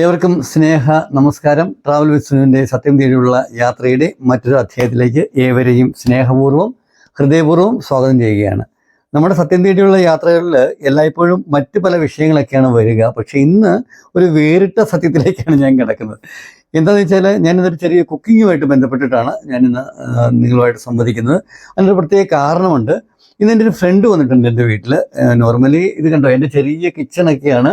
ഏവർക്കും സ്നേഹ നമസ്കാരം. ട്രാവൽ വിസ്നുവിന്റെ സത്യം തേടിയുള്ള യാത്രയുടെ മറ്റൊരു അധ്യായത്തിലേക്ക് ഏവരെയും സ്നേഹപൂർവം ഹൃദയപൂർവം സ്വാഗതം ചെയ്യുകയാണ്. നമ്മുടെ സത്യം തേടിയുള്ള യാത്രകളിൽ എല്ലായ്പ്പോഴും മറ്റു പല വിഷയങ്ങളൊക്കെയാണ് വരിക. പക്ഷേ ഇന്ന് ഒരു വേറിട്ട സത്യത്തിലേക്കാണ് ഞാൻ കിടക്കുന്നത്. എന്താണെന്ന് വെച്ചാൽ ഞാനിതൊരു ചെറിയ കുക്കിങ്ങുമായിട്ട് ബന്ധപ്പെട്ടിട്ടാണ് ഞാനിന്ന് നിങ്ങളുമായിട്ട് സംവദിക്കുന്നത്. അതിനൊരു പ്രത്യേക കാരണമുണ്ട്. ഇന്ന് എന്റെ ഒരു ഫ്രണ്ട് വന്നിട്ടുണ്ട് എന്റെ വീട്ടിൽ നോർമലി ഇത് കണ്ടോ? എന്റെ ചെറിയ കിച്ചണൊക്കെയാണ്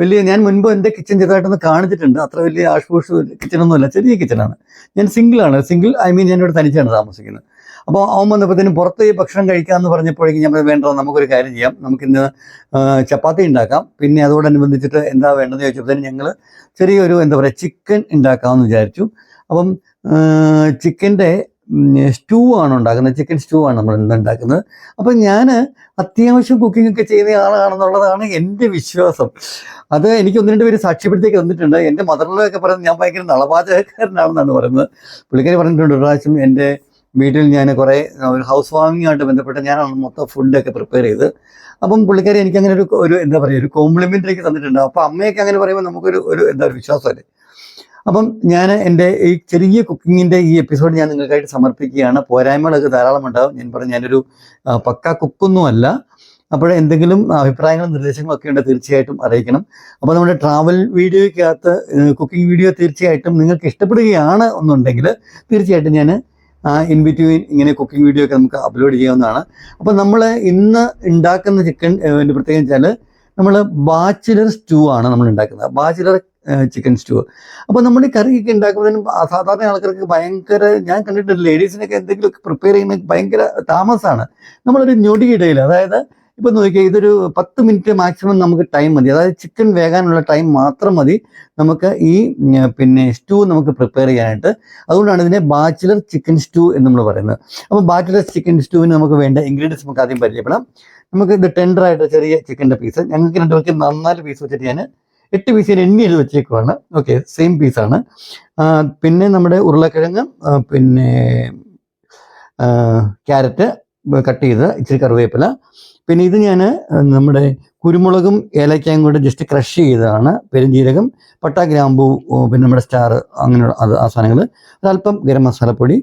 വലിയ ഞാൻ മുൻപ് എന്റെ കിച്ചൺ ചെറുതായിട്ടൊന്ന് കാണിച്ചിട്ടുണ്ട്. അത്ര വലിയ ആഷ്പൂഷ് കിച്ചണൊന്നുമല്ല ചെറിയ കിച്ചണാണ് ഞാൻ സിംഗിളാണ് സിംഗിൾ ഐ മീൻ ഞാൻ ഇവിടെ തനിച്ചാണ് താമസിക്കുന്നത്. അപ്പോൾ അവൻ വന്നപ്പോഴത്തേനും പുറത്ത് ഭക്ഷണം കഴിക്കാമെന്ന് പറഞ്ഞപ്പോഴേക്കും പറഞ്ഞു, വേണ്ട നമുക്കൊരു കാര്യം ചെയ്യാം. നമുക്കിന്ന് ചപ്പാത്തി ഉണ്ടാക്കാം. പിന്നെ അതോടനുബന്ധിച്ചിട്ട് എന്താ വേണ്ടതെന്ന് ചോദിച്ചപ്പോഴത്തേനും ഞങ്ങൾ ചെറിയൊരു എന്താ പറയുക ചിക്കൻ ഉണ്ടാക്കാമെന്ന് വിചാരിച്ചു. അപ്പം ചിക്കന്റെ സ്റ്റൂ ആണ് ഉണ്ടാക്കുന്നത്. ചിക്കൻ സ്റ്റൂ ആണ് നമ്മൾ ഉണ്ടാക്കുന്നത്. അപ്പം ഞാൻ അത്യാവശ്യം കുക്കിംഗ് ഒക്കെ ചെയ്യുന്ന ആളാണെന്നുള്ളതാണ് എന്റെ വിശ്വാസം. അത് എനിക്ക് ഒന്ന് രണ്ട് പേര് സാക്ഷ്യപ്പെടുത്തേക്ക് വന്നിട്ടുണ്ട് എന്റെ മദറിലൊക്കെ പറയുന്നത് ഞാൻ ഭയങ്കര നളപാചകക്കാരനാണെന്നാണ് പറയുന്നത്. പുള്ളിക്കാരി പറഞ്ഞിട്ടുണ്ട് ഒരു പ്രാവശ്യം എന്റെ വീട്ടിൽ ഞാൻ കുറേ ഒരു ഹൗസ് വാമിങ്ങായിട്ട് ബന്ധപ്പെട്ട് ഞാനാണ് മൊത്തം ഫുഡൊക്കെ പ്രിപ്പയർ ചെയ്ത്. അപ്പം പുള്ളിക്കാരി എനിക്ക് അങ്ങനെ ഒരു ഒരു എന്താ പറയുക ഒരു കോംപ്ലിമെന്റ് കോംപ്ലിമെന്ററിക്ക് തന്നിട്ടുണ്ട്. അപ്പോൾ അമ്മയൊക്കെ അങ്ങനെ പറയുമ്പോൾ നമുക്കൊരു ഒരു എന്താ ഒരു വിശ്വാസമല്ലേ? അപ്പം ഞാൻ എന്റെ ഈ ചെറിയ കുക്കിങ്ങിന്റെ ഈ എപ്പിസോഡ് ഞാൻ നിങ്ങൾക്കായിട്ട് സമർപ്പിക്കുകയാണ്. പോരായ്മകളൊക്കെ ധാരാളം ഉണ്ടാവും. ഞാൻ പറഞ്ഞു ഞാനൊരു പക്ക കുക്കൊന്നുമല്ല. അപ്പോൾ എന്തെങ്കിലും അഭിപ്രായങ്ങളും നിർദ്ദേശങ്ങളും ഒക്കെ ഉണ്ടെങ്കിൽ തീർച്ചയായിട്ടും അറിയിക്കണം. അപ്പോൾ നമ്മുടെ ട്രാവൽ വീഡിയോയ്ക്കകത്ത് കുക്കിംഗ് വീഡിയോ തീർച്ചയായിട്ടും നിങ്ങൾക്ക് ഇഷ്ടപ്പെടുകയാണ് എന്നുണ്ടെങ്കിൽ തീർച്ചയായിട്ടും ഞാൻ ഇൻ ബിറ്റ്വീൻ ഇങ്ങനെ കുക്കിംഗ് വീഡിയോ ഒക്കെ നമുക്ക് അപ്ലോഡ് ചെയ്യാവുന്നതാണ്. അപ്പോൾ നമ്മൾ ഇന്ന് ഉണ്ടാക്കുന്ന ചിക്കൻ പ്രത്യേകം വെച്ചാൽ നമ്മൾ ബാച്ചിലർ സ്റ്റൂ ആണ് നമ്മൾ ഉണ്ടാക്കുന്നത്. ബാച്ചിലർ ചിക്കൻ സ്റ്റൂ അപ്പോൾ നമ്മൾ ഈ കറിയൊക്കെ ഉണ്ടാക്കുന്നതിനും സാധാരണ ആൾക്കാർക്ക് ഭയങ്കര ഞാൻ കണ്ടിട്ടുണ്ട് ലേഡീസിനൊക്കെ എന്തെങ്കിലുമൊക്കെ പ്രിപ്പയർ ചെയ്യുന്ന ഭയങ്കര താമസമാണ് നമ്മളൊരു ഞൊടിയിടയിൽ അതായത് ഇപ്പൊ നോക്കിയാൽ ഇതൊരു പത്ത് മിനിറ്റ് മാക്സിമം നമുക്ക് ടൈം മതി. അതായത് ചിക്കൻ വേകാനുള്ള ടൈം മാത്രം മതി. നമുക്ക് ഈ പിന്നെ സ്റ്റൂ നമുക്ക് പ്രിപ്പയർ ചെയ്യാനായിട്ട്. അതുകൊണ്ടാണ് ഇതിനെ ബാച്ചിലർ ചിക്കൻ സ്റ്റൂ എന്ന് നമ്മൾ പറയുന്നത്. അപ്പോൾ ബാച്ചിലർ ചിക്കൻ സ്റ്റൂവിന് നമുക്ക് വേണ്ട ഇൻഗ്രീഡിയൻസ് നമുക്ക് ആദ്യം പരിചയപ്പെടാം. നമുക്ക് ഇത് ടെൻഡറായിട്ട് ചെറിയ ചിക്കന്റെ പീസ് ഞങ്ങൾക്ക് രണ്ടുപേർക്ക് നന്നാൽ പീസ് വെച്ചിട്ട് ഞാൻ എട്ട് പീസ് ഞാൻ എണ്ണി ചെയ്ത് വെച്ചേക്കുവാണ്. ഓക്കെ സെയിം പീസാണ് പിന്നെ നമ്മുടെ ഉരുളക്കിഴങ്ങ് പിന്നെ ക്യാരറ്റ് കട്ട് ചെയ്ത് ഇച്ചിരി കറിവേപ്പില. പിന്നെ ഇത് ഞാൻ നമ്മുടെ കുരുമുളകും ഏലക്കായും കൂടെ ജസ്റ്റ് ക്രഷ് ചെയ്തതാണ് പെരുംജീരകം പട്ട ഗ്രാമ്പു പിന്നെ നമ്മുടെ സ്റ്റാർ അങ്ങനെയുള്ള അത് ആ സാധനങ്ങൾ അതല്പം ഗരം മസാലപ്പൊടി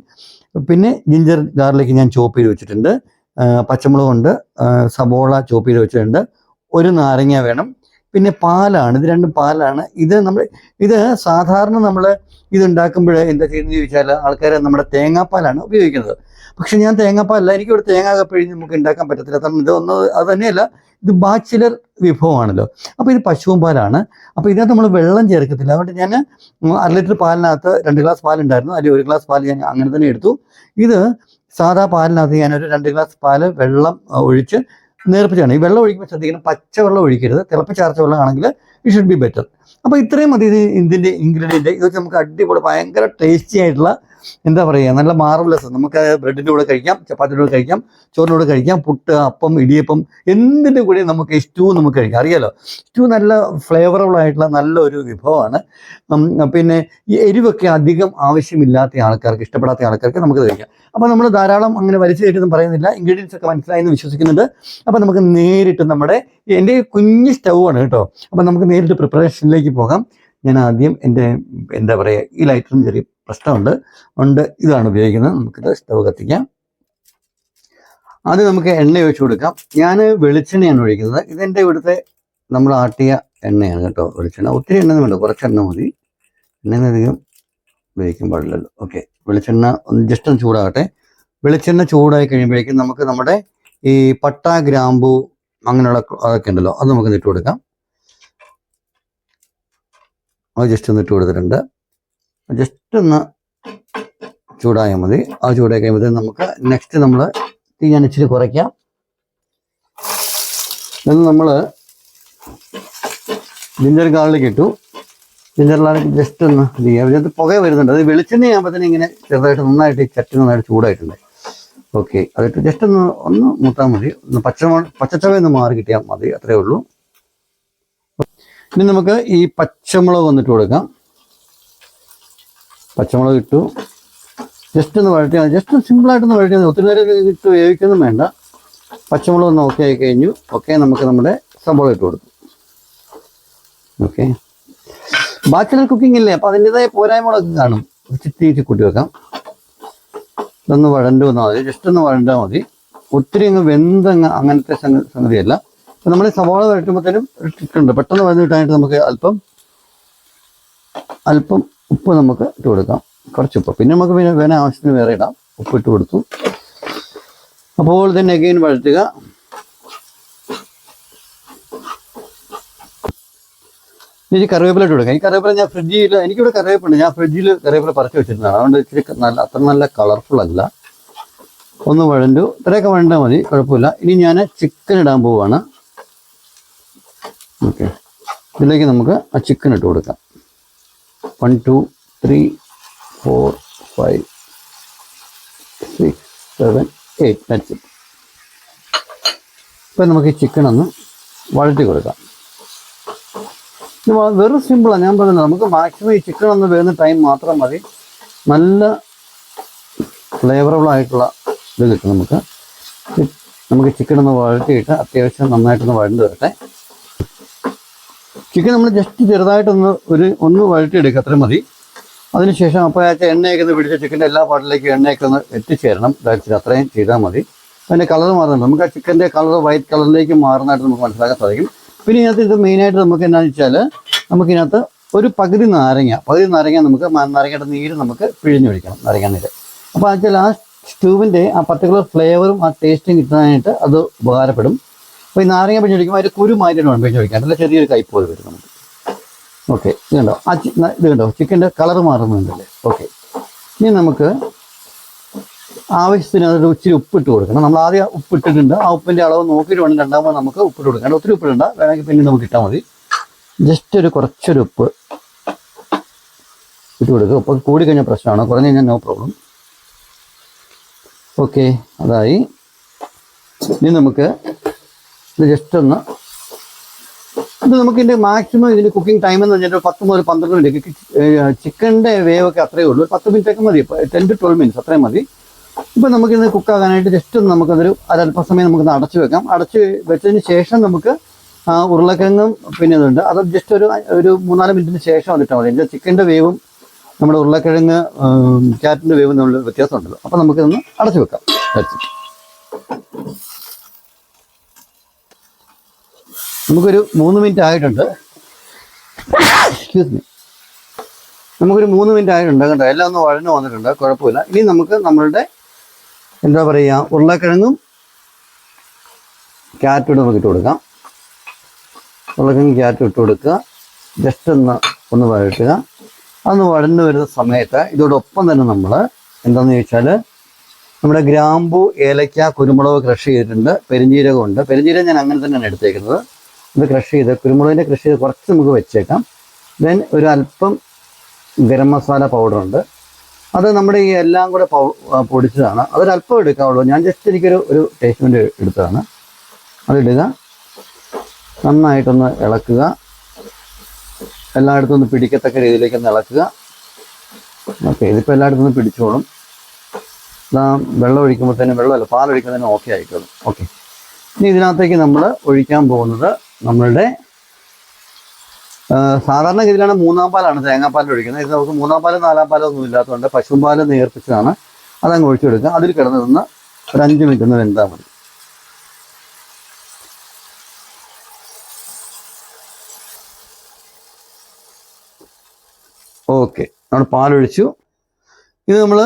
പിന്നെ ജിഞ്ചർ ഗാർലിക് ഞാൻ ചോപ്പ് ചെയ്ത് വെച്ചിട്ടുണ്ട്. പച്ചമുളകുണ്ട്. സബോള ചോപ്പ് ചെയ്ത് വെച്ചിട്ടുണ്ട്. ഒരു നാരങ്ങ വേണം. പിന്നെ പാലാണ് ഇത് രണ്ടും പാലാണ്. ഇത് നമ്മൾ ഇത് സാധാരണ നമ്മൾ ഇത് ഉണ്ടാക്കുമ്പോൾ എന്താ ചെയ്യുന്നത് ചോദിച്ചാൽ ആൾക്കാർ നമ്മുടെ തേങ്ങാപ്പാലാണ് ഉപയോഗിക്കുന്നത്. പക്ഷെ ഞാൻ തേങ്ങാപ്പാലല്ല എനിക്ക് ഇവിടെ തേങ്ങ കപ്പഴിഞ്ഞ് നമുക്ക് ഉണ്ടാക്കാൻ പറ്റത്തില്ല. കാരണം ഇത് ഒന്ന് അത് തന്നെയല്ല ഇത് ബാച്ചിലർ വിഭവമാണല്ലോ. അപ്പോൾ ഇത് പശുവും പാലാണ്. അപ്പോൾ ഇതിനകത്ത് നമ്മൾ വെള്ളം ചേർക്കത്തില്ല. അതുകൊണ്ട് ഞാൻ അര ലിറ്റർ പാലിനകത്ത് രണ്ട് ഗ്ലാസ് പാലുണ്ടായിരുന്നു. അതിൽ ഒരു ഗ്ലാസ് പാൽ ഞാൻ അങ്ങനെ തന്നെ എടുത്തു. ഇത് സാധാ പാലിനകത്ത് ഞാനൊരു രണ്ട് ഗ്ലാസ് പാൽ വെള്ളം ഒഴിച്ച് നേർപ്പിച്ചാണ്. ഈ വെള്ളം ഒഴിക്കുമ്പോൾ ശ്രദ്ധിക്കണം പച്ചവെള്ളം ഒഴിക്കരുത്. തിളപ്പിച്ചാർച്ച വെള്ളമാണെങ്കിൽ ഇറ്റ് ഷുഡ് ബി ബെറ്റർ അപ്പോൾ ഇത്രയും മതി ഇത് ഇതിന്റെ ഇൻഗ്രീഡിയന്റ് ഇതൊക്കെ നമുക്ക് അടിപൊളി ഭയങ്കര ടേസ്റ്റി ആയിട്ടുള്ള എന്താ പറയുക നല്ല മാർവലസ് നമുക്ക് ബ്രെഡിന്റെ കൂടെ കഴിക്കാം ചപ്പാത്തിന്റെ കൂടെ കഴിക്കാം ചോറിന്റെ കൂടെ കഴിക്കാം പുട്ട് അപ്പം ഇടിയപ്പം എന്തിന്റെ കൂടെ നമുക്ക് സ്റ്റൂ നമുക്ക് കഴിക്കാം. അറിയാലോ? സ്റ്റൂ നല്ല ഫ്ലേവറബിൾ ആയിട്ടുള്ള നല്ലൊരു വിഭവമാണ്. പിന്നെ ഈ എരിവൊക്കെ അധികം ആവശ്യമില്ലാത്ത ആൾക്കാർക്ക് ഇഷ്ടപ്പെടാത്ത ആൾക്കാർക്ക് നമുക്ക് കഴിക്കാം. അപ്പോൾ നമ്മൾ ധാരാളം അങ്ങനെ വലിച്ചു പറയുന്നില്ല. ഇൻഗ്രീഡിയൻസ് ഒക്കെ മനസ്സിലായെന്ന് വിശ്വസിക്കുന്നുണ്ട്. അപ്പോൾ നമുക്ക് നേരിട്ട് നമ്മുടെ എന്റെ കുഞ്ഞ് സ്റ്റൗവാണ് കേട്ടോ. അപ്പോൾ നമുക്ക് നേരിട്ട് പ്രിപ്പറേഷനിലേക്ക് പോകാം. ഞാൻ ആദ്യം എന്റെ എന്താ പറയുക ഈ ലൈറ്ററിന് ചെറിയ പ്രശ്നമുണ്ട്. ഉണ്ട്. ഇതാണ് ഉപയോഗിക്കുന്നത്. നമുക്കിത് സ്റ്റവ് കത്തിക്കാം. അത് നമുക്ക് എണ്ണ ഒഴിച്ചു കൊടുക്കാം. ഞാൻ വെളിച്ചെണ്ണയാണ് ഒഴിക്കുന്നത്. ഇതെന്റെ ഇവിടുത്തെ നമ്മൾ ആട്ടിയ എണ്ണയാണ് കേട്ടോ വെളിച്ചെണ്ണ. ഒത്തിരി എണ്ണ വേണ്ട കുറച്ചെണ്ണ മതി. എണ്ണ അധികം ഉപയോഗിക്കാൻ പാടില്ലല്ലോ. ഓക്കെ. വെളിച്ചെണ്ണ ഒന്ന് ജസ്റ്റ് ഒന്ന് ചൂടാകട്ടെ. വെളിച്ചെണ്ണ ചൂടായി കഴിയുമ്പോഴേക്കും നമുക്ക് നമ്മുടെ ഈ പട്ട ഗ്രാമ്പു അങ്ങനെയുള്ള അതൊക്കെ ഉണ്ടല്ലോ അത് നമുക്ക് ഇട്ട് കൊടുക്കാം. അത് ജസ്റ്റ് ഒന്ന് ഇട്ട് കൊടുത്തിട്ടുണ്ട്. ജസ്റ്റ് ഒന്ന് ചൂടായാൽ മതി. ആ ചൂടായി കഴിയുമ്പോഴത്തേക്കും നമുക്ക് നെക്സ്റ്റ് നമ്മൾ തീ ഞാൻ ഇച്ചിരി കുറയ്ക്കാം. ഇത് നമ്മൾ ജിഞ്ചർ ഗാർലിക് ഇട്ടു. ജിഞ്ചർ ജസ്റ്റ് ഒന്ന് ഇത് ചെയ്യാം. ഇതിനകത്ത് പുക വരുന്നുണ്ട്. അത് വെളിച്ചെണ്ണ ആകുമ്പോഴത്തേനും ഇങ്ങനെ ചെറുതായിട്ട് നന്നായിട്ട് ചട്ടി നന്നായിട്ട് ചൂടായിട്ടുണ്ട്. ഓക്കെ അതിട്ട് ജസ്റ്റ് ഒന്ന് ഒന്ന് മുത്താൽ മതി. ഒന്ന് പച്ച പച്ചച്ചവ ഒന്ന് മാറി കിട്ടിയാൽ മതി. അത്രേ ഉള്ളൂ. ഇനി നമുക്ക് ഈ പച്ചമുളക് വന്നിട്ട് കൊടുക്കാം. പച്ചമുളക് ഇട്ടു. ജസ്റ്റ് ഒന്ന് വഴറ്റിയാൽ ജസ്റ്റ് സിമ്പിളായിട്ടൊന്ന് വഴറ്റിയാൽ. ഒത്തിരി നേരം ഇട്ട് വേവിക്കൊന്നും വേണ്ട. പച്ചമുളക് ഒന്ന് ഓക്കെ ആയി കഴിഞ്ഞു. ഓക്കെ നമുക്ക് നമ്മുടെ സബോള ഇട്ട് കൊടുക്കും. ഓക്കെ ബാച്ചിലർ കുക്കിംഗ് ഇല്ലേ? അപ്പം അതിന്റെതായ പോരായ്മകളൊക്കെ കാണും. ചിത്തി കൂട്ടി വെക്കാം. ഇതൊന്ന് വഴണ്ടു വന്നാൽ മതി. ജസ്റ്റ് ഒന്ന് വഴണ്ടാൽ മതി. ഒത്തിരി അങ്ങ് വെന്തങ്ങ് അങ്ങനത്തെ സംഗ- സംഗതിയല്ല. അപ്പം നമ്മൾ സവാള വരട്ടുമ്പോഴത്തേനും ഇട്ടിട്ടുണ്ട് പെട്ടെന്ന് വഴന്ന് കിട്ടാനായിട്ട് നമുക്ക് അല്പം അല്പം ഉപ്പ് നമുക്ക് ഇട്ട് കൊടുക്കാം. കുറച്ച് ഉപ്പ്. പിന്നെ നമുക്ക് പിന്നെ വേണ ആവശ്യത്തിന് വേറെ ഇടാം. ഉപ്പ് ഇട്ട് കൊടുത്തു. അപ്പോൾ തന്നെ അഗെയിൻ വഴറ്റുക. ഇനി കറിവേപ്പില ഇട്ട് കൊടുക്കാം. ഈ കറിവേപ്പില ഞാൻ ഫ്രിഡ്ജിൽ എനിക്കിവിടെ കറിവേപ്പുണ്ട്. ഞാൻ ഫ്രിഡ്ജിൽ കറിവേപ്പില പറിച്ചു വെച്ചിരുന്നതാണ് അതുകൊണ്ട് ഇച്ചിരി നല്ല അത്ര നല്ല കളർഫുൾ അല്ല. ഒന്ന് വഴണ്ടു. ഇത്രയൊക്കെ വഴണ്ടാൽ മതി. കുഴപ്പമില്ല. ഇനി ഞാൻ ചിക്കൻ ഇടാൻ പോവുകയാണ് ഓക്കെ ഇതിലേക്ക് നമുക്ക് ആ ചിക്കൻ ഇട്ട് കൊടുക്കാം. One two three four five six seven eight that's it ഇപ്പം നമുക്ക് ഈ ചിക്കൻ ഒന്ന് വഴറ്റി കൊടുക്കാം. ഇത് വെറും സിമ്പിളാണ് ഞാൻ പറയുന്നത് നമുക്ക് മാക്സിമം ഈ ചിക്കൻ ഒന്ന് വേകുന്ന ടൈം മാത്രം മതി. നല്ല ഫ്ലേവറബിൾ ആയിട്ടുള്ള ഇത് കിട്ടും നമുക്ക്. നമുക്ക് ചിക്കൻ ഒന്ന് വഴറ്റിയിട്ട് അത്യാവശ്യം നന്നായിട്ടൊന്ന് വഴണ്ട് വരട്ടെ. ചിക്കൻ നമ്മൾ ജസ്റ്റ് ചെറുതായിട്ടൊന്ന് ഒരു ഒന്ന് വഴറ്റിയെടുക്കുക അത്രയും മതി. അതിനുശേഷം അപ്പോൾ ആ എണ്ണയൊക്കെ ഒന്ന് പിടിച്ച ചിക്കന്റെ എല്ലാ പാട്ടിലേക്കും എണ്ണയൊക്കെ ഒന്ന് എത്തിച്ചേരണം. ഇതാക്കി അത്രയും ചെയ്താൽ മതി. അതിന്റെ കളർ മാറുന്നുണ്ട് നമുക്ക് ആ ചിക്കന്റെ കളർ വൈറ്റ് കളറിലേക്ക് മാറുന്നതായിട്ട് നമുക്ക് മനസ്സിലാക്കാൻ സാധിക്കും. പിന്നെ ഇതിനകത്ത് ഇത് മെയിനായിട്ട് നമുക്ക് എന്നാന്ന് വെച്ചാൽ നമുക്കിതിനകത്ത് ഒരു പകുതി നാരങ്ങ പകുതി നാരങ്ങ നമുക്ക് നാരങ്ങയുടെ നീര് നമുക്ക് പിഴിഞ്ഞൊഴിക്കണം നാരങ്ങ നീര്. അപ്പോൾ വെച്ചാൽ ആ സ്റ്റൂവിന്റെ ആ പർട്ടിക്കുലർ ഫ്ലേവറും ആ ടേസ്റ്റും കിട്ടാനായിട്ട് അത് ഉപകാരപ്പെടും. അപ്പോൾ ഈ നാരങ്ങ പിഴിഞ്ഞൊഴിക്കുമ്പോൾ അതിന്റെ കുരു മാറ്റിയിട്ട് വേണം പിഴിഞ്ഞൊഴിക്കാൻ നല്ല ചെറിയൊരു കയ്പ് പോലെ വരും നമുക്ക്. ഓക്കെ ഇത് കണ്ടോ? ആ ഇത് കണ്ടോ? ചിക്കന്റെ കളർ മാറുന്നുണ്ടല്ലേ? ഓക്കെ. ഇനി നമുക്ക് ആവശ്യത്തിന് അതിൽ ഇച്ചിരി ഉപ്പിട്ട് കൊടുക്കണം. നമ്മൾ ആദ്യം ഉപ്പിട്ടിട്ടുണ്ട്. ആ ഉപ്പിന്റെ അളവ് നോക്കിയിട്ട് വേണം രണ്ടാമത് നമുക്ക് ഉപ്പിട്ട് കൊടുക്കണം ഒത്തിരി ഉപ്പിടണ്ട. വേണമെങ്കിൽ പിന്നെ നമുക്ക് ഇട്ടാൽ മതി. ജസ്റ്റ് ഒരു കുറച്ചൊരു ഉപ്പ് ഇട്ട് കൊടുക്കുക. ഉപ്പ് കൂടി കഴിഞ്ഞാൽ പ്രശ്നമാണ്. കുറഞ്ഞു കഴിഞ്ഞാൽ നോ പ്രോബ്ലം. ഓക്കെ അതായി. ഇനി നമുക്ക് ഇത് ജസ്റ്റ് ഒന്ന്. ഇത് നമുക്ക് ഇതിന്റെ മാക്സിമം ഇതിന്റെ കുക്കിംഗ് ടൈം എന്ന് പറഞ്ഞാൽ പത്ത് മുതൽ പന്ത്രണ്ട് മിനിറ്റ് ചിക്കന്റെ വേവൊക്കെ അത്രയേ ഉള്ളൂ. പത്ത് മിനിറ്റ് ഒക്കെ മതി. ടെൻ ടു ട്വൽവ് മിനിറ്റ്സ് അത്രയും മതി. ഇപ്പം നമുക്കിന്ന് കുക്കാകാനായിട്ട് ജസ്റ്റ് ഒന്ന് നമുക്കതൊരു ഒരല്പസമയം നമുക്ക് അടച്ചു വെക്കാം. അടച്ച് വെച്ചതിന് ശേഷം നമുക്ക് ഉരുളക്കിഴങ്ങും പിന്നെ ഇതുണ്ട്. അത് ജസ്റ്റ് ഒരു ഒരു മൂന്നാൽ മിനിറ്റിന് ശേഷം വന്നിട്ടാൽ മതി. എന്റെ ചിക്കന്റെ വേവും നമ്മുടെ ഉരുളക്കിഴങ്ങ് ക്യാരറ്റിന്റെ വേവും തമ്മിൽ വ്യത്യാസമുണ്ടല്ലോ. അപ്പം നമുക്കിതൊന്ന് അടച്ചു വെക്കാം. നമുക്കൊരു മൂന്ന് മിനിറ്റ് ആയിട്ടുണ്ട്. എക്സ്ക്യൂസ് മീ നമുക്കൊരു മൂന്ന് മിനിറ്റ് ആയിട്ടുണ്ട് കേട്ടോ. എല്ലാം ഒന്ന് വഴഞ്ഞു വന്നിട്ടുണ്ട്. കുഴപ്പമില്ല. ഇനി നമുക്ക് നമ്മളുടെ എന്താ പറയുക ഉരുളക്കിഴങ്ങും ക്യാരറ്റും നമുക്ക് ഇട്ട് കൊടുക്കാം. ഉരുളക്കിഴങ്ങ് ക്യാരറ്റും ഇട്ട് കൊടുക്കുക. ജസ്റ്റ് ഒന്ന് ഒന്ന് വഴറ്റുക. അന്ന് വഴഞ്ഞു വരുന്ന സമയത്ത് ഇതോടൊപ്പം തന്നെ നമ്മൾ എന്താണെന്ന് ചോദിച്ചാൽ നമ്മുടെ ഗ്രാമ്പു ഏലക്ക കുരുമുളക് കൃഷി ചെയ്തിട്ടുണ്ട്. പെരിഞ്ജീരകമുണ്ട്. പെരിഞ്ജീരകം ഞാൻ അങ്ങനെ തന്നെയാണ് എടുത്തേക്കുന്നത്. ഇത് ക്രഷ് ചെയ്ത് കുരുമുളകിന്റെ കൃഷി ചെയ്ത് കുറച്ച് നമുക്ക് വെച്ചേക്കാം. ദെൻ ഒരു അല്പം ഗരം മസാല ഉണ്ട്. അത് നമ്മുടെ ഈ എല്ലാം കൂടെ പൗ പൊടിച്ചതാണ്. അതൊരല്പം എടുക്കാവുള്ളൂ. ഞാൻ ജസ്റ്റ് എനിക്കൊരു ഒരു ടേസ്റ്റ് വേണ്ടി എടുത്തതാണ്. അതിടുക നന്നായിട്ടൊന്ന് ഇളക്കുക. എല്ലായിടത്തും ഒന്ന് പിടിക്കത്തക്ക രീതിയിലേക്ക് ഒന്ന് ഇളക്കുക. ഓക്കെ ഇതിപ്പോൾ എല്ലായിടത്തും ഒന്ന് പിടിച്ചോളും. ഇതാ വെള്ളം ഒഴിക്കുമ്പോൾ തന്നെ വെള്ളമല്ല പാലൊഴിക്കുമ്പോൾ തന്നെ ഓക്കെ ആയിക്കോളും. ഓക്കെ ഇനി ഇതിനകത്തേക്ക് നമ്മൾ ഒഴിക്കാൻ പോകുന്നത് നമ്മളുടെ സാധാരണ ഗതിയിലാണ് മൂന്നാം പാലാണ് തേങ്ങാപ്പാൽ ഒഴിക്കുന്നത്. ഇത് നമുക്ക് മൂന്നാം പാലും നാലാം പാലും ഒന്നും ഇല്ലാത്തതുകൊണ്ട് പശുമ്പാൽ നേർപ്പിച്ചതാണ് അതങ്ങ് ഒഴിച്ചു കൊടുക്കുക. അതിൽ കിടന്ന് നിന്ന് ഒരു അഞ്ച് മിനിറ്റ് ഒന്ന് വെന്താൽ മതി. ഓക്കെ. നമ്മൾ പാലൊഴിച്ചു. ഇത് നമ്മൾ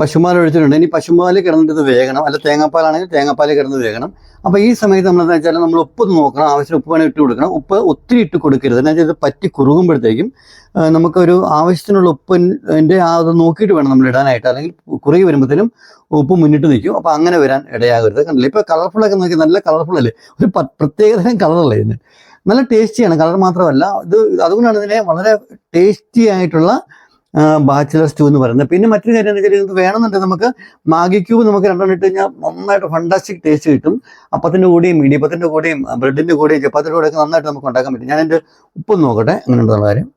പശുപാൽ ഒഴിച്ചിട്ടുണ്ട്. ഇനി പശുമാൽ കിടന്നിട്ട് വേഗണം അല്ല തേങ്ങാപ്പാലാണെങ്കിൽ തേങ്ങാപ്പാൽ കിടന്ന് വേഗണം അപ്പോൾ ഈ സമയത്ത് നമ്മൾ എന്താ വെച്ചാൽ നമ്മൾ ഉപ്പ് നോക്കണം. ആവശ്യം ഉപ്പ് വേണമെങ്കിൽ ഇട്ട് കൊടുക്കണം. ഉപ്പ് ഒത്തിരി ഇട്ട് കൊടുക്കരുത്. വെച്ചാൽ ഇത് പറ്റി കുറുകുമ്പോഴത്തേക്കും നമുക്കൊരു ആവശ്യത്തിനുള്ള ഉപ്പിന്റെ ആ അത് നോക്കിയിട്ട് വേണം നമ്മൾ ഇടാനായിട്ട്. അല്ലെങ്കിൽ കുറുകി വരുമ്പോഴത്തേനും ഉപ്പ് മുന്നിട്ട് നിൽക്കും. അപ്പോൾ അങ്ങനെ വരാൻ ഇടയാകരുത്. കണ്ടില്ല? ഇപ്പോൾ കളർഫുള്ളൊക്കെ നോക്കി നല്ല കളർഫുൾ അല്ലേ ഒരു പ്രത്യേകതരം കളറല്ലേ ഇതിന്. നല്ല ടേസ്റ്റിയാണ്. കളർ മാത്രമല്ല. ഇത് അതുകൊണ്ടാണ് ഇതിനെ വളരെ ടേസ്റ്റി ആയിട്ടുള്ള ബാച്ചിലർ ടു എന്ന് പറയുന്നത്. പിന്നെ മറ്റൊരു കാര്യം എന്ന് വെച്ചാൽ ഇത് വേണമെന്നുണ്ടെങ്കിൽ നമുക്ക് മാഗി ക്യൂബ് നമുക്ക് രണ്ടെണ്ണം ഇട്ട് കഴിഞ്ഞാൽ നന്നായിട്ട് ഫണ്ടാസ്റ്റിക് ടേസ്റ്റ് കിട്ടും. അപ്പത്തിന്റെ കൂടെയും ഇടിയപ്പത്തിന്റെ കൂടെയും ബ്രെഡിന്റെ കൂടെയും ചപ്പാത്തിന്റെ കൂടെയൊക്കെ നന്നായിട്ട് നമുക്ക് ഉണ്ടാക്കാൻ പറ്റും. ഞാൻ എന്റെ ഉപ്പ് നോക്കട്ടെ അങ്ങനെ കാര്യം.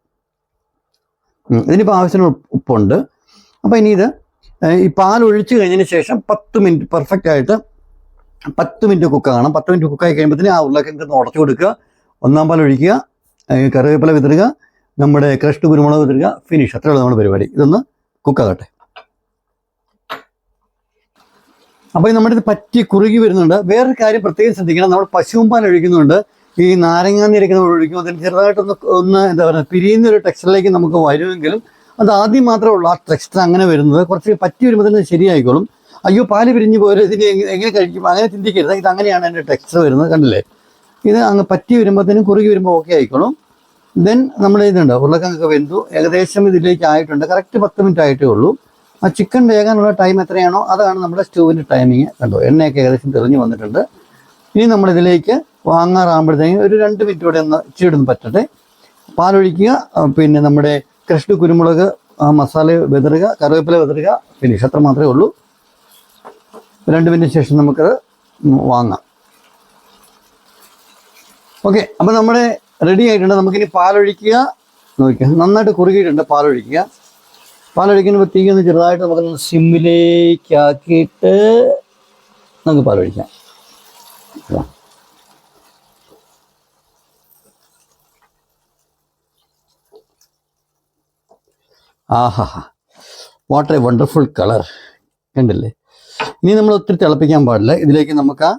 ഇതിനിപ്പോൾ ആവശ്യത്തിന് ഉപ്പുണ്ട്. അപ്പോൾ ഇനി ഇത് ഈ പാൽ ഒഴിച്ചു കഴിഞ്ഞതിന് ശേഷം പത്ത് മിനിറ്റ് പെർഫെക്റ്റ് ആയിട്ട് പത്ത് മിനിറ്റ് കുക്കാകണം പത്ത് മിനിറ്റ് കുക്കായി കഴിയുമ്പോഴത്തേന് ആ ഉരുളക്കിഴങ്ങ് ഉടച്ചു കൊടുക്കുക. ഒന്നാം പാൽ ഒഴിക്കുക. കറിവേപ്പില വിതറുക. നമ്മുടെ ക്രഷ്ട് കുരുമുളക് തരിക ഫിനിഷ് അത്രയുള്ള നമ്മുടെ പരിപാടി. ഇതൊന്ന് കുക്കാകട്ടെ അപ്പോൾ നമ്മുടെ ഇത് പറ്റി കുറുകി വരുന്നുണ്ട്. വേറൊരു കാര്യം പ്രത്യേകം ശ്രദ്ധിക്കണം. നമ്മൾ പശുവും പാൽ ഒഴിക്കുന്നുണ്ട്. ഈ നാരങ്ങാന്നിരിക്കുന്ന ഒഴിക്കും. അതിന് ചെറുതായിട്ടൊന്ന് ഒന്ന് എന്താ പറയുക പിരിയുന്ന ഒരു ടെക്സ്ചറിലേക്ക് നമുക്ക് വരുമെങ്കിലും അത് ആദ്യം മാത്രമേ ഉള്ളൂ ആ ടെക്സ്റ്റർ അങ്ങനെ വരുന്നത്. കുറച്ച് പറ്റി വരുമ്പോൾ തന്നെ ശരിയായിക്കോളും. അയ്യോ പാൽ പിരിഞ്ഞു പോലെ ഇതിന് എങ്ങനെ കഴിക്കും? അങ്ങനെ ചിന്തിക്കരുത്. ഇത് അങ്ങനെയാണ് അതിന്റെ ടെക്സ്റ്റർ വരുന്നത്. കണ്ടില്ലേ? ഇത് അങ്ങ് പറ്റി വരുമ്പോഴത്തേനും കുറുകി വരുമ്പോൾ ഓക്കെ ആയിക്കോളും. ദെൻ നമ്മൾ ഇതുണ്ട് ഉരുളക്കിഴങ്ങൊക്കെ വെന്തു. ഏകദേശം ഇതിലേക്ക് ആയിട്ടുണ്ട്. കറക്റ്റ് പത്ത് മിനിറ്റ് ആയിട്ടേ ഉള്ളൂ. ആ ചിക്കൻ വേകാനുള്ള ടൈം എത്രയാണോ അതാണ് നമ്മുടെ സ്റ്റൂവിന്റെ ടൈമിങ് കണ്ടോ എണ്ണയൊക്കെ ഏകദേശം തെളിഞ്ഞു വന്നിട്ടുണ്ട്. ഇനി നമ്മളിതിലേക്ക് വാങ്ങാറാകുമ്പോഴത്തേക്കും ഒരു രണ്ട് മിനിറ്റ് കൂടെ ഒന്ന് ഇച്ചിരി ഒന്ന് പറ്റട്ടെ. പാലൊഴിക്കുക പിന്നെ നമ്മുടെ കൃഷ്ണ കുരുമുളക് മസാല വെതറുക കറിവേപ്പില വെതറുക ഫിനിഷ് അത്ര മാത്രമേ ഉള്ളൂ. രണ്ട് മിനിറ്റ് ശേഷം നമുക്കത് വാങ്ങാം. ഓക്കെ അപ്പം നമ്മുടെ റെഡി ആയിട്ടുണ്ട്. നമുക്കിനി പാലൊഴിക്കുക. നോക്കുക നന്നായിട്ട് കുറുകിയിട്ടുണ്ട് പാലൊഴിക്കുക. പാലൊഴിക്കുമ്പോൾ തീ ഒന്ന് ചെറുതായിട്ട് നമുക്ക് സിമ്മിലേക്ക് ആക്കിയിട്ട് നമുക്ക് പാലൊഴിക്കാം. ആഹാ വാട്ട് എ വണ്ടർഫുൾ കളർ കണ്ടില്ലേ? ഇനി നമ്മൾ ഒത്തിരി തിളപ്പിക്കാൻ പാടില്ല. ഇതിലേക്ക് നമുക്ക് ആ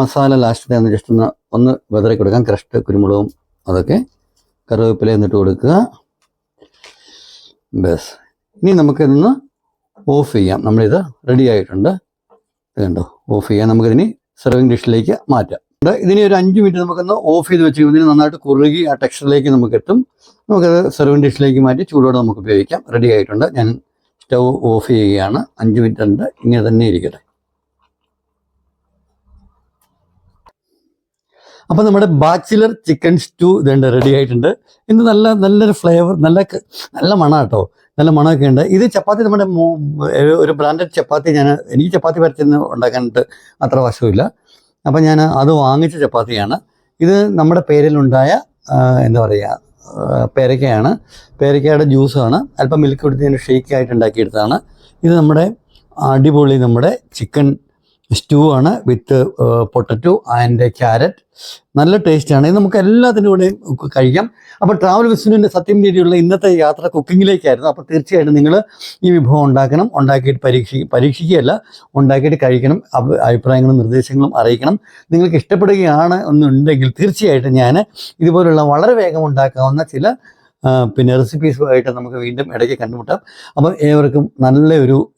മസാല ലാസ്റ്റ് ഒന്ന് ജസ്റ്റ് ഒന്ന് ഒന്ന് വെതറി കൊടുക്കാം ക്രഷ്ട് കുരുമുളകും അതൊക്കെ കറിവേപ്പില എന്നിട്ട് കൊടുക്കുക. ബസ്. ഇനി നമുക്കിതൊന്ന് ഓഫ് ചെയ്യാം. നമ്മളിത് റെഡി ആയിട്ടുണ്ട്. കണ്ടോ? ഓഫ് ചെയ്യാം. നമുക്കിതിനി സെർവിങ് ഡിഷിലേക്ക് മാറ്റാം. ഇതിനി ഒരു അഞ്ച് മിനിറ്റ് നമുക്കൊന്ന് ഓഫ് ചെയ്ത് വെച്ച് ഇതിന് നന്നായിട്ട് കുറുകി ആ ടെക്സ്ചറിലേക്ക് നമുക്ക് എത്തും. നമുക്കത് സെർവിങ് ഡിഷിലേക്ക് മാറ്റി ചൂടോടെ നമുക്ക് ഉപയോഗിക്കാം. റെഡി ആയിട്ടുണ്ട്. ഞാൻ സ്റ്റൗ ഓഫ് ചെയ്യുകയാണ്. അഞ്ച് മിനിറ്റ് ഉണ്ട്. ഇങ്ങനെ തന്നെ ഇരിക്കട്ടെ. അപ്പോൾ നമ്മുടെ ബാച്ചിലർ ചിക്കൻ സ്റ്റൂ ഇതുണ്ട് റെഡി ആയിട്ടുണ്ട്. ഇത് നല്ല നല്ലൊരു ഫ്ലേവർ നല്ല നല്ല മണ കേട്ടോ നല്ല മണമൊക്കെ ഉണ്ട്. ഇത് ചപ്പാത്തി നമ്മുടെ ഒരു ബ്രാൻഡഡ് ചപ്പാത്തി ഞാൻ എനിക്ക് ചപ്പാത്തി പരത്തുന്ന ഉണ്ടാക്കാനായിട്ട് അത്ര വശമില്ല. അപ്പം ഞാൻ അത് വാങ്ങിച്ച ചപ്പാത്തിയാണ്. ഇത് നമ്മുടെ പേരിലുണ്ടായ എന്താ പറയുക പേരക്കയാണ് പേരക്കയുടെ ജ്യൂസാണ് അല്പം മിൽക്ക് കൊടുത്ത് ഞാൻ ഷേക്ക് ആയിട്ട് ഉണ്ടാക്കിയെടുത്തതാണ്. ഇത് നമ്മുടെ അടിപൊളി നമ്മുടെ ചിക്കൻ സ്റ്റൂ ആണ് വിത്ത് പൊട്ടറ്റോ ആൻഡ് ക്യാരറ്റ് നല്ല ടേസ്റ്റാണ് ഇത് നമുക്ക് എല്ലാത്തിന്റെ കൂടെയും കഴിക്കാം. അപ്പോൾ ട്രാവൽ വിസ്നുവിന്റെ സത്യം രീതിയിലുള്ള ഇന്നത്തെ യാത്ര കുക്കിങ്ങിലേക്കായിരുന്നു അപ്പോൾ തീർച്ചയായിട്ടും നിങ്ങൾ ഈ വിഭവം ഉണ്ടാക്കണം ഉണ്ടാക്കിയിട്ട് പരീക്ഷി പരീക്ഷിക്കുകയല്ല ഉണ്ടാക്കിയിട്ട് കഴിക്കണം അഭിപ്രായങ്ങളും നിർദ്ദേശങ്ങളും അറിയിക്കണം. നിങ്ങൾക്ക് ഇഷ്ടപ്പെടുകയാണ് എന്നുണ്ടെങ്കിൽ തീർച്ചയായിട്ടും ഞാൻ ഇതുപോലുള്ള വളരെ വേഗം ഉണ്ടാക്കാവുന്ന ചില പിന്നെ റെസിപ്പീസുമായിട്ട് നമുക്ക് വീണ്ടും ഇടയ്ക്ക് കണ്ടുമുട്ടാം. അപ്പം ഏവർക്കും നല്ലൊരു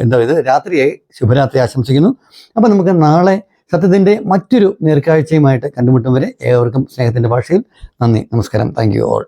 എന്താ ഇത് രാത്രിയായി. ശുഭരാത്രി ആശംസിക്കുന്നു. അപ്പം നമുക്ക് നാളെ സത്യത്തിന്റെ മറ്റൊരു നേർക്കാഴ്ചയുമായിട്ട് കണ്ടുമുട്ടും വരെ ഏവർക്കും സ്നേഹത്തിന്റെ ഭാഷയിൽ നന്ദി നമസ്കാരം. Thank you all